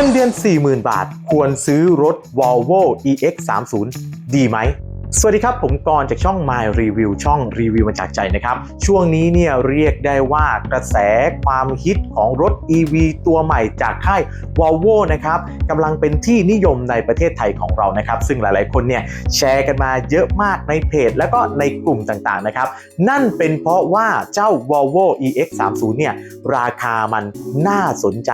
งินเดือน 40,000 บาท ควรซื้อรถ Volvo EX30 ดีไหม สวัสดีครับ ผมกรณ์จากช่อง My Review ช่องรีวิวมาจากใจนะครับ ช่วงนี้เนี่ยเรียกได้ว่ากระแสความฮิตของรถ EV ตัวใหม่จากค่าย Volvo นะครับกำลังเป็นที่นิยมในประเทศไทยของเรานะครับ ซึ่งหลายๆ คนเนี่ยแชร์กันมาเยอะมากในเพจ แล้วก็ในกลุ่มต่างๆนะครับ นั่นเป็นเพราะว่าเจ้า Volvo EX30 เนี่ยราคามันน่าสนใจ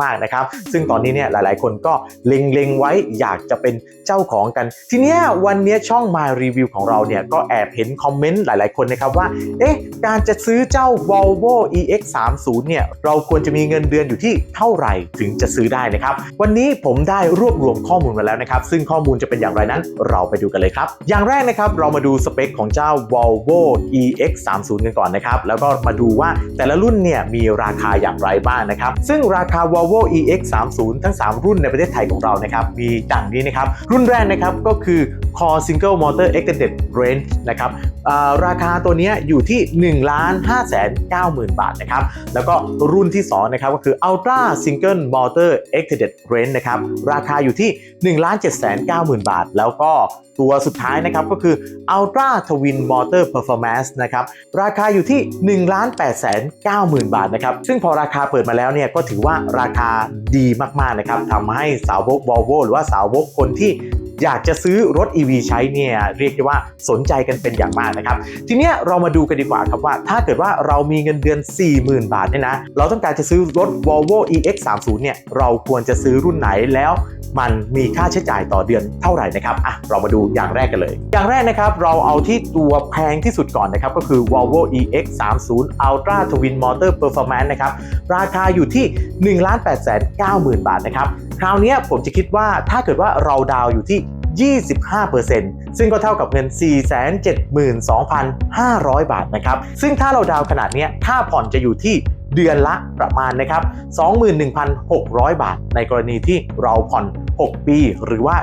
มากๆนะครับ ซึ่งตอนนี้เนี่ยหลายๆ คนก็เล็งๆไว้อยากจะเป็นเจ้าของกัน ทีเนี้ยวันนี้ช่อง My Review ของเราเนี่ยก็แอบเห็นคอมเมนต์หลาย ๆ คนนะครับว่า เอ๊ะ การจะซื้อเจ้า Volvo EX30 เนี่ย เราควรจะมีเงินเดือนอยู่ที่เท่าไหร่ถึงจะซื้อได้นะครับ วันนี้ผมได้รวบรวมข้อมูลมาแล้วนะครับ ซึ่งข้อมูลจะเป็นอย่างไรนั้นเราไปดูกันเลยครับ อย่างแรกนะครับเรามาดูสเปคของเจ้า Volvo EX30 กันก่อนนะครับ แล้วก็มาดูว่าแต่ละรุ่นเนี่ยมีราคาอย่างไรบ้างนะครับ ซึ่งราคา Volvo EX30 ทั้ง 3 รุ่นในประเทศไทยของเรานะครับ มีดังนี้นะครับ รุ่นแรกนะครับก็คือ Core Single Motor Extended Range นะครับราคาตัวนี้อยู่ที่ 1 5 9 0 0 0 บาทนะครับ แล้วก็รุ่นที่ 2 นะครับ ก็คือ Ultra Single Motor Extended Range นะครับ ราคาอยู่ที่ 1 7 9 0 0 0 บาท แล้วก็ตัวสุดท้ายนะครับก็คือ Ultra Twin Motor Performance นะครับราคาอยู่ที่ 1 8 9 0 0 0 0บาทนะครับซึ่งพอราคาเปิดมาแล้วเนี่ยก็ถือว่าราคาดีมากๆนะครับทำให้สาวก Volvo หรือว่าสาวกคนที่ อยากจะซื้อรถ EV ใช้เนี่ยเรียกได้ว่าสนใจกันเป็นอย่างมากนะครับ ทีเนี้ยเรามาดูกันดีกว่าครับว่า ถ้าเกิดว่าเรามีเงินเดือน 40,000 บาทเนี่ยนะเราต้องการจะซื้อรถ Volvo EX30 เนี่ยเราควรจะซื้อรุ่นไหนแล้ว มันมีค่าใช้จ่ายต่อเดือนเท่าไหร่นะครับอะเรามาดูอย่างแรกกันเลย อย่างแรกนะครับเราเอาที่ตัวแพงที่สุดก่อนนะครับก็คือ Volvo EX30 Ultra Twin Motor Performance นะครับราคาอยู่ที่ 1,890,000บาทนะครับคราวนี้ผมจะคิดว่าถ้าเกิดว่าเราดาวอยู่ที่25%ซึ่งก็เท่ากับเงิน 472,500 บาทนะครับ ซึ่งถ้าเราดาวขนาดนี้ค่าผ่อนจะอยู่ที่ เดือนละประมาณนะครับ 21,600 บาท ในกรณีที่เราผ่อน 6 ปีหรือว่า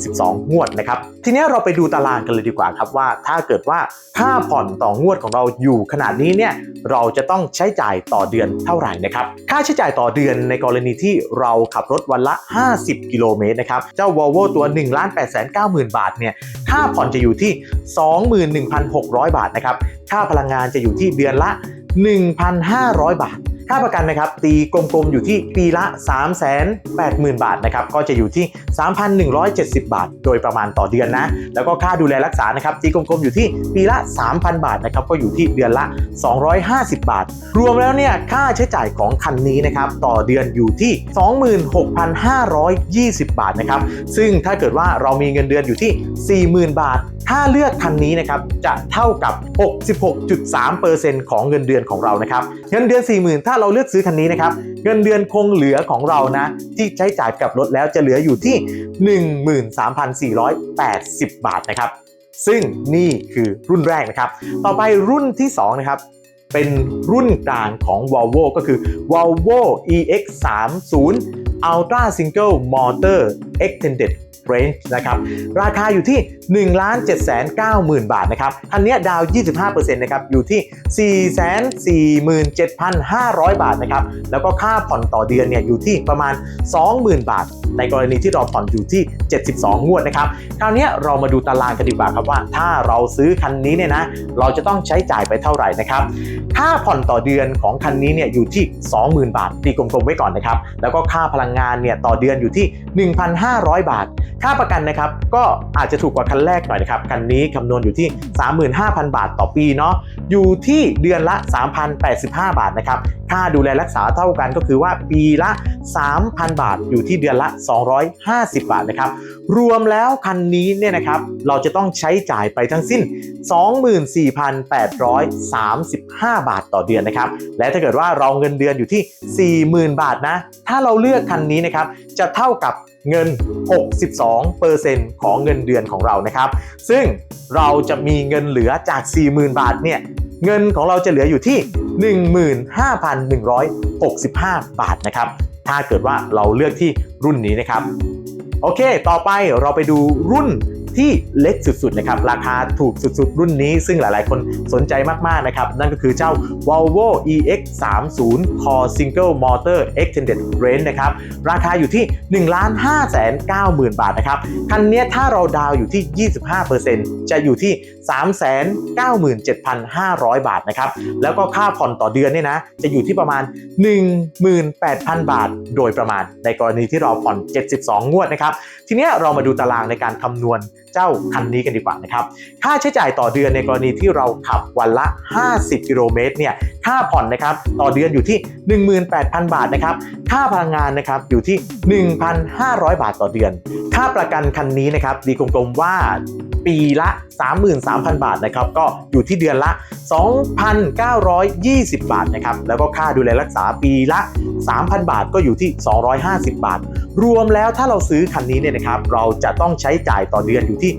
72 งวดนะครับ ทีนี้เราไปดูตารางกันเลยดีกว่าครับว่า ถ้าเกิดว่าค่าผ่อนต่องวดของเราอยู่ขนาดนี้เนี่ยเราจะต้องใช้จ่ายต่อเดือนเท่าไหร่นะครับ ค่าใช้จ่ายต่อเดือนในกรณีที่เราขับรถวันละ 50 กิโลเมตรนะครับ เจ้า Volvo ตัว 1 8 9 0 0 0 0 บาทเนี่ย ค่าผ่อนจะอยู่ที่ 21,600 บาทนะครับ ค่าพลังงานจะอยู่ที่เดือนละ 1,500 บาท ค่าประกันนะครับตีกลมๆอยู่ที่ปีละ 380,000 บาทนะครับก็จะอยู่ที่ 3,170 บาท โดยประมาณต่อเดือนนะ แล้วก็ค่าดูแลรักษานะครับตีกลมๆอยู่ที่ปีละ 3,000 บาทนะครับก็อยู่ที่เดือนละ 250 บาท รวมแล้วเนี่ยค่าใช้จ่ายของคันนี้นะครับต่อเดือนอยู่ที่ 26,520 บาทนะครับซึ่งถ้าเกิดว่าเรามีเงินเดือนอยู่ที่ 40,000 บาทถ้าเลือกคันนี้นะครับจะเท่ากับ 66.3%ของเงินเดือนของเรานะครับเงินเดือน 40,000 ถ้าเราเลือกซื้อคันนี้นะครับเงินเดือนคงเหลือของเรานะ ที่ใช้จ่ายกับรถแล้วจะเหลืออยู่ที่ 13,480 บาทนะครับซึ่งนี่คือรุ่นแรกนะครับ ต่อไปรุ่นที่ 2 นะครับ เป็นรุ่นกลางของ Volvo ก็คือ Volvo EX30 Ultra Single Motor Extended Range นะครับราคาอยู่ที่ 1 7 9 0 0 0 0บาทนะครับอันนี้ยดาว 25%นะครับอยู่ที่ 447,500 บาทนะครับแล้วก็ค่าผ่อนต่อเดือนเนี่ยอยู่ที่ประมาณ 20,000 บาท ในกรณีที่เราผ่อนอยู่ที่ 72 งวดนะครับคราวนี้เรามาดูตารางกันดีกว่าครับว่า ถ้าเราซื้อคันนี้เนี่ยนะเราจะต้องใช้จ่ายไปเท่าไหร่นะครับค่าผ่อนต่อเดือนของคันนี้เนี่ยอยู่ที่ 20,000 บาทตีกลมๆไว้ก่อนนะครับแล้วก็ค่าพลังงานเนี่ยต่อเดือนอยู่ที่500 บาท ค่าประกันนะครับก็อาจจะถูกกว่าคันแรกหน่อยนะครับ คันนี้คำนวณอยู่ที่ 35,000 บาทต่อปีเนาะ อยู่ที่เดือนละ 3,085 บาทนะครับ ค่าดูแลรักษาเท่ากันก็คือว่าปีละ 3,000 บาท อยู่ที่เดือนละ 250 บาทนะครับ รวมแล้วคันนี้เนี่ยนะครับ เราจะต้องใช้จ่ายไปทั้งสิ้น 24,835 บาทต่อเดือนนะครับ และถ้าเกิดว่าเราเงินเดือนอยู่ที่ 40,000 บาทนะ ถ้าเราเลือกคันนี้นะครับ จะเท่ากับ เงิน 62%ของเงินเดือนของเรานะครับ ซึ่งเราจะมีเงินเหลือจาก 40,000 บาทเนี่ยเงินของเราจะเหลืออยู่ที่ 15,165 บาทนะครับ ถ้าเกิดว่าเราเลือกที่รุ่นนี้นะครับ โอเค ต่อไปเราไปดูรุ่น ที่เล็กสุดๆนะครับราคาถูกสุดๆ รุ่นนี้ ซึ่งหลายๆ คนสนใจมากๆนะครับนั่นก็คือเจ้า Volvo EX30 Core Single Motor Extended Range นะครับราคาอยู่ที่ 1 5 9 0 0 0 0 บาทนะครับคันนี้ถ้าเราดาวอยู่ที่ 25%จะอยู่ที่ 397,500 บาทนะครับแล้วก็ค่าผ่อนต่อเดือนเนี่ยนะจะอยู่ที่ประมาณ 18,000 บาท โดยประมาณในกรณีที่เราผ่อน 72 งวดนะครับทีนี้เรามาดูตารางในการคำนวณ เจ้าคันนี้กันดีกว่านะครับค่าใช้จ่ายต่อเดือนในกรณีที่เราขับวันละ 50 กิโลเมตรเนี่ยค่าผ่อนนะครับต่อเดือนอยู่ที่ 18,000 บาทนะครับค่าพลังงานนะครับอยู่ที่ 1,500 บาทต่อเดือน ค่าประกันคันนี้นะครับดีกลมๆว่า ปีละ 33,000 บาทนะครับก็อยู่ที่เดือนละ 2,920 บาทนะครับแล้วก็ค่าดูแลรักษาปีละ 3,000 บาทก็อยู่ที่ 250 บาท รวมแล้วถ้าเราซื้อคันนี้เนี่ยนะครับเราจะต้องใช้จ่ายต่อเดือนอยู่ที่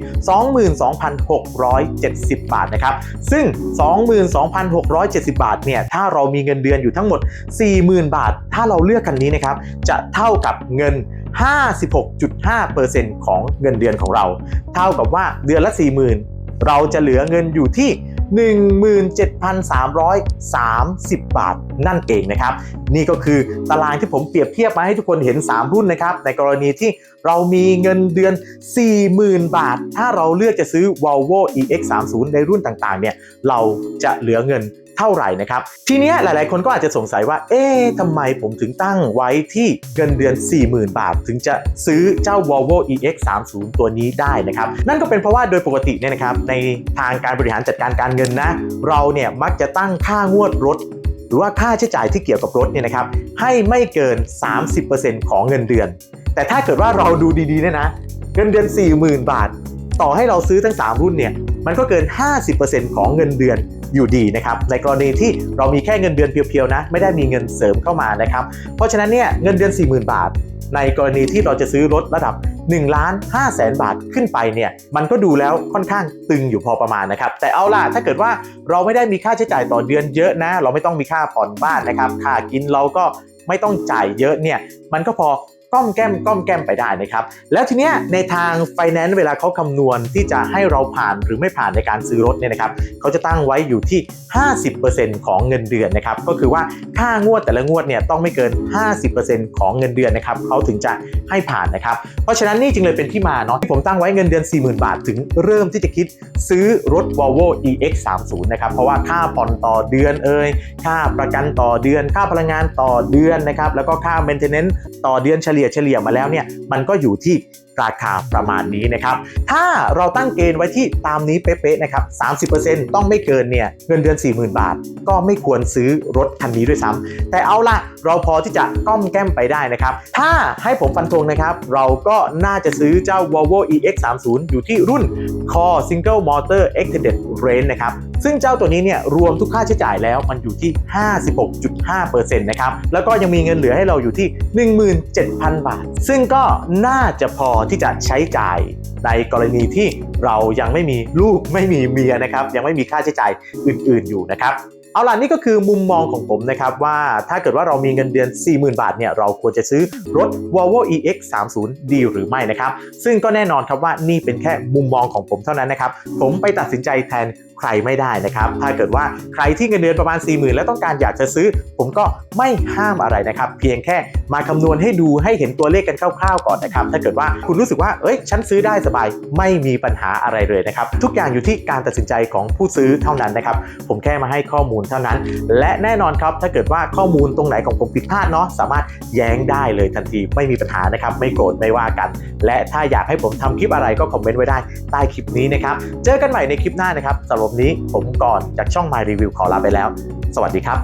22,670 บาทนะครับซึ่ง 22,670 บาทเนี่ยถ้าเรามีเงินเดือนอยู่ทั้งหมด 40,000 บาท ถ้าเราเลือกคันนี้นะครับจะเท่ากับเงิน 56.5%ของเงินเดือนของเรา เท่ากับว่าเดือนละ 40,000 เราจะเหลือเงินอยู่ที่17,330 บาทนั่นเองนะครับ นี่ก็คือตารางที่ผมเปรียบเทียบมาให้ทุกคนเห็น 3 รุ่นนะครับ ในกรณีที่เรามีเงินเดือน 40,000 บาท ถ้าเราเลือกจะซื้อ Volvo EX30 ในรุ่นต่างๆ เนี่ย เราจะเหลือเงิน เท่าไหร่นะครับ ทีเนี้ยหลาย ๆ คนก็อาจจะสงสัยว่า เอ๊ะทำไมผมถึงตั้งไว้ที่เงินเดือน 40,000 บาท ถึงจะซื้อเจ้า Volvo EX30 ตัวนี้ได้นะครับ นั่นก็เป็นเพราะว่าโดยปกติเนี่ยนะครับ ในทางการบริหารจัดการการเงินนะ เราเนี่ยมักจะตั้งค่างวดรถหรือว่าค่าใช้จ่ายที่เกี่ยวกับรถเนี่ยนะครับ ให้ไม่เกิน 30%ของเงินเดือน แต่ถ้าเกิดว่าเราดูดี ๆ เนี่ยนะ เงินเดือน 40,000 บาท ต่อให้เราซื้อทั้ง 3 รุ่นเนี่ย มันก็เกิน 50%ของเงินเดือน อยู่ดีนะครับในกรณีที่เรามีแค่เงินเดือนเพียวๆนะไม่ได้มีเงินเสริมเข้ามานะครับเพราะฉะนั้นเนี่ยเงินเดือน 40,000 บาท ในกรณีที่เราจะซื้อรถระดับ1ล้าน5แสนบาทขึ้นไปเนี่ยมันก็ดูแล้วค่อนข้างตึงอยู่พอประมาณนะครับแต่เอาล่ะถ้าเกิดว่าเราไม่ได้มีค่าใช้จ่ายต่อเดือนเยอะนะ เราไม่ต้องมีค่าผ่อนบ้านนะครับค่ากินเราก็ไม่ต้องจ่ายเยอะเนี่ยมันก็พอ ก้อมแก้มก้อมแก้มไปได้นะครับแล้วทีเนี้ยในทางไฟแนนซ์เวลาเขาคำนวณที่จะให้เราผ่านหรือไม่ผ่านในการซื้อรถเนี่ยนะครับเขาจะตั้งไว้อยู่ที่ 50%ของเงินเดือนนะครับก็คือว่าค่างวดแต่ละงวดเนี่ยต้องไม่เกิน 50%ของเงินเดือนนะครับเขาถึงจะให้ผ่านนะครับเพราะฉะนั้นนี่จึงเลยเป็นที่มาเนาะที่ผมตั้งไว้เงินเดือน 40,000 บาท ถึงเริ่มที่จะคิดซื้อรถ Volvo EX30 นะครับเพราะว่าค่าผ่อนต่อเดือนเอ่ยค่าประกันต่อเดือน ค่าพลังงานต่อเดือนนะครับแล้วก็ค่า maintenance ต่อเดือนเฉลี่ยเฉลี่ยมาแล้วเนี่ยมันก็อยู่ที่ราคาประมาณนี้นะครับ ถ้าเราตั้งเกณฑ์ไว้ที่ตามนี้เป๊ะๆนะครับ 30%ต้องไม่เกินเนี่ยเงินเดือน 40,000 บาท ก็ไม่ควรซื้อรถคันนี้ด้วยซ้ำแต่เอาล่ะ เราพอที่จะก้อมแก้มไปได้นะครับ ถ้าให้ผมฟันธงนะครับ เราก็น่าจะซื้อเจ้า Volvo EX30 อยู่ที่รุ่น Core Single Motor Extended Range นะครับซึ่งเจ้าตัวนี้เนี่ยรวมทุกค่าใช้จ่ายแล้วมันอยู่ที่ 56.5%นะครับ แล้วก็ยังมีเงินเหลือให้เราอยู่ที่ 17,000 บาท ซึ่งก็น่าจะพอที่จะใช้จ่ายในกรณีที่เรายังไม่มีลูกไม่มีเมียนะครับ ยังไม่มีค่าใช้จ่ายอื่น ๆ อยู่นะครับเอาล่ะนี่ก็คือมุมมองของผมนะครับว่าถ้าเกิดว่าเรามีเงินเดือน 40,000 บาทเนี่ยเราควรจะซื้อรถ Volvo EX30 ดีหรือไม่นะครับ ซึ่งก็แน่นอนครับว่านี่เป็นแค่มุมมองของผมเท่านั้นนะครับ ผมไปตัดสินใจแทนใครไม่ได้นะครับ ถ้าเกิดว่าใครที่เงินเดือนประมาณ 40,000 แล้วต้องการอยากจะซื้อ ผมก็ไม่ห้ามอะไรนะครับ เพียงแค่มาคำนวณให้ดูให้เห็นตัวเลขกันคร่าวๆก่อนนะครับ ถ้าเกิดว่าคุณรู้สึกว่าเอ้ยฉันซื้อได้สบายไม่มีปัญหาอะไรเลยนะครับ ทุกอย่างอยู่ที่การตัดสินใจของผู้ซื้อเท่านั้นนะครับ ผมแค่มาให้ข้อมูลเท่านั้น และแน่นอนครับถ้าเกิดว่าข้อมูลตรงไหนของผมผิดพลาดเนาะสามารถแย้งได้เลยทันทีไม่มีปัญหานะครับ ไม่โกรธไม่ว่ากัน และถ้าอยากให้ผมทำคลิปอะไรก็คอมเมนต์ไว้ได้ใต้คลิปนี้นะครับเจอกันใหม่ในคลิปหน้านะครับสำหรับวันนี้ผมก่อนจากช่อง My Review ขอลาไปแล้ว สวัสดีครับ